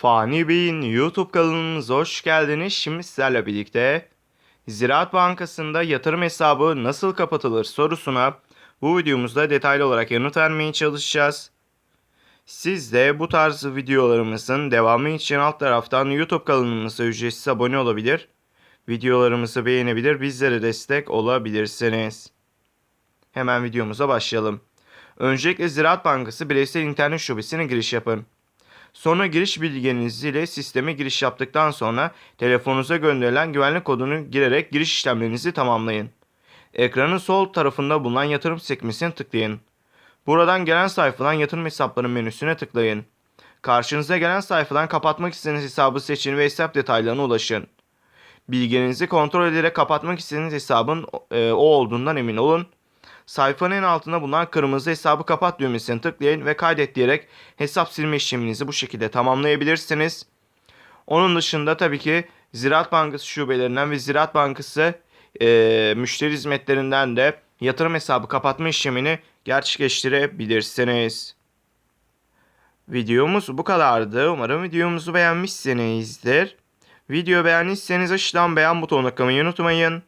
Fani Bey'in YouTube kanalımıza hoş geldiniz. Şimdi sizlerle birlikte Ziraat Bankası'nda yatırım hesabı nasıl kapatılır sorusuna bu videomuzda detaylı olarak yanıt vermeye çalışacağız. Siz de bu tarz videolarımızın devamı için alt taraftan YouTube kanalımıza ücretsiz abone olabilir, videolarımızı beğenebilir, bizlere destek olabilirsiniz. Hemen videomuza başlayalım. Öncelikle Ziraat Bankası bireysel internet şubesine giriş yapın. Sonra giriş bilginiz ile sisteme giriş yaptıktan sonra telefonunuza gönderilen güvenlik kodunu girerek giriş işlemlerinizi tamamlayın. Ekranın sol tarafında bulunan yatırım sekmesine tıklayın. Buradan gelen sayfadan yatırım hesapları menüsüne tıklayın. Karşınıza gelen sayfadan kapatmak istediğiniz hesabı seçin ve hesap detaylarına ulaşın. Bilginizi kontrol ederek kapatmak istediğiniz hesabın e, o olduğundan emin olun. Sayfanın en altında bulunan kırmızı hesabı kapat düğmesine tıklayın ve kaydet diyerek hesap silme işleminizi bu şekilde tamamlayabilirsiniz. Onun dışında tabii ki Ziraat Bankası şubelerinden ve Ziraat Bankası e, müşteri hizmetlerinden de yatırım hesabı kapatma işlemini gerçekleştirebilirsiniz. Videomuz bu kadardı. Umarım videomuzu beğenmişsinizdir. Video beğendiyseniz aşağıdan beğen butonuna tıklamayı unutmayın.